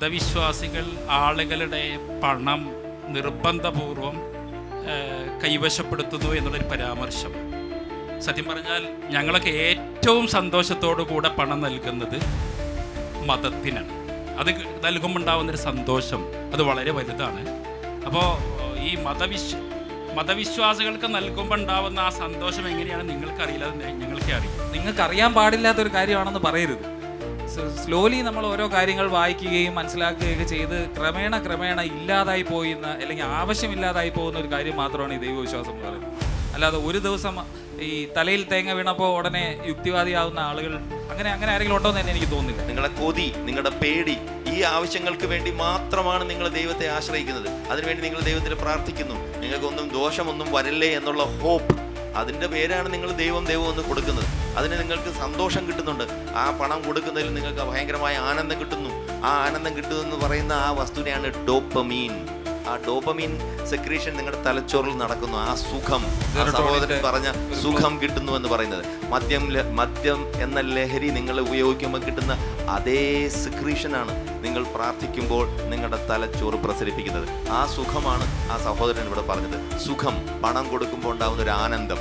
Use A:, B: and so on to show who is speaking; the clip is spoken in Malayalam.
A: മതവിശ്വാസികൾ ആളുകളുടെ പണം നിർബന്ധപൂർവം കൈവശപ്പെടുത്തുന്നു എന്നുള്ളൊരു പരാമർശം. സത്യം പറഞ്ഞാൽ ഞങ്ങളൊക്കെ ഏറ്റവും സന്തോഷത്തോടു കൂടെ പണം നൽകുന്നത് മതത്തിനാണ്. അത് നൽകുമ്പോൾ ഉണ്ടാകുന്നൊരു സന്തോഷം അത് വളരെ വലുതാണ്. അപ്പോൾ ഈ മതവിശ്വ മതവിശ്വാസികൾക്ക് നൽകുമ്പോൾ ഉണ്ടാവുന്ന ആ സന്തോഷം എങ്ങനെയാണ് നിങ്ങൾക്കറിയില്ല അത് ഞങ്ങൾക്ക് അറിയാം
B: നിങ്ങൾക്ക് അറിയാൻ പാടില്ലാത്തൊരു കാര്യമാണെന്ന് പറയരുത്. സ്ലോലി നമ്മൾ ഓരോ കാര്യങ്ങൾ വായിക്കുകയും മനസ്സിലാക്കുകയൊക്കെ ചെയ്ത് ക്രമേണ ക്രമേണ ഇല്ലാതായി പോയിന്ന് അല്ലെങ്കിൽ ആവശ്യമില്ലാതായി പോകുന്ന ഒരു കാര്യം മാത്രമാണ് ഈ ദൈവവിശ്വാസം എന്ന് പറയുന്നത്. അല്ലാതെ ഒരു ദിവസം ഈ തലയിൽ തേങ്ങ വീണപ്പോൾ ഉടനെ യുക്തിവാദിയാവുന്ന ആളുകൾ അങ്ങനെ അങ്ങനെ ആരെങ്കിലും ഉണ്ടോ എന്ന് തന്നെ എനിക്ക് തോന്നുന്നില്ല.
C: നിങ്ങളുടെ കൊതി നിങ്ങളുടെ പേടി ഈ ആവശ്യങ്ങൾക്ക് വേണ്ടി മാത്രമാണ് നിങ്ങൾ ദൈവത്തെ ആശ്രയിക്കുന്നത്. അതിനുവേണ്ടി നിങ്ങൾ ദൈവത്തിന് പ്രാർത്ഥിക്കുന്നു. നിങ്ങൾക്കൊന്നും ദോഷമൊന്നും വരല്ലേ എന്നുള്ള ഹോപ്പ് അതിന്റെ പേരാണ് നിങ്ങൾ ദൈവം ദൈവം എന്ന് കൊടുക്കുന്നത്. അതിന് നിങ്ങൾക്ക് സന്തോഷം കിട്ടുന്നുണ്ട്. ആ പണം കൊടുക്കുന്നതിൽ നിങ്ങൾക്ക് ഭയങ്കരമായ ആനന്ദം കിട്ടുന്നു. ആ ആനന്ദം കിട്ടുന്നു എന്ന് പറയുന്ന ആ വസ്തുവിനെയാണ് ഡോപ്പമീൻ. ഡോപ്പമീൻ സെക്രീഷൻ നിങ്ങളുടെ തലച്ചോറിൽ നടക്കുന്നു. ആ സുഖം സഹോദരൻ പറഞ്ഞ സുഖം കിട്ടുന്നു എന്ന് പറയുന്നത്. മദ്യം മദ്യം എന്ന ലഹരി നിങ്ങൾ ഉപയോഗിക്കുമ്പോൾ കിട്ടുന്ന അതേ സെക്രീഷനാണ് നിങ്ങൾ പ്രാർത്ഥിക്കുമ്പോൾ നിങ്ങളുടെ തലച്ചോറ് പ്രസരിപ്പിക്കുന്നത്. ആ സുഖമാണ് ആ സഹോദരൻ ഇവിടെ പറഞ്ഞത്. സുഖം പണം കൊടുക്കുമ്പോൾ ഉണ്ടാകുന്ന ഒരു ആനന്ദം.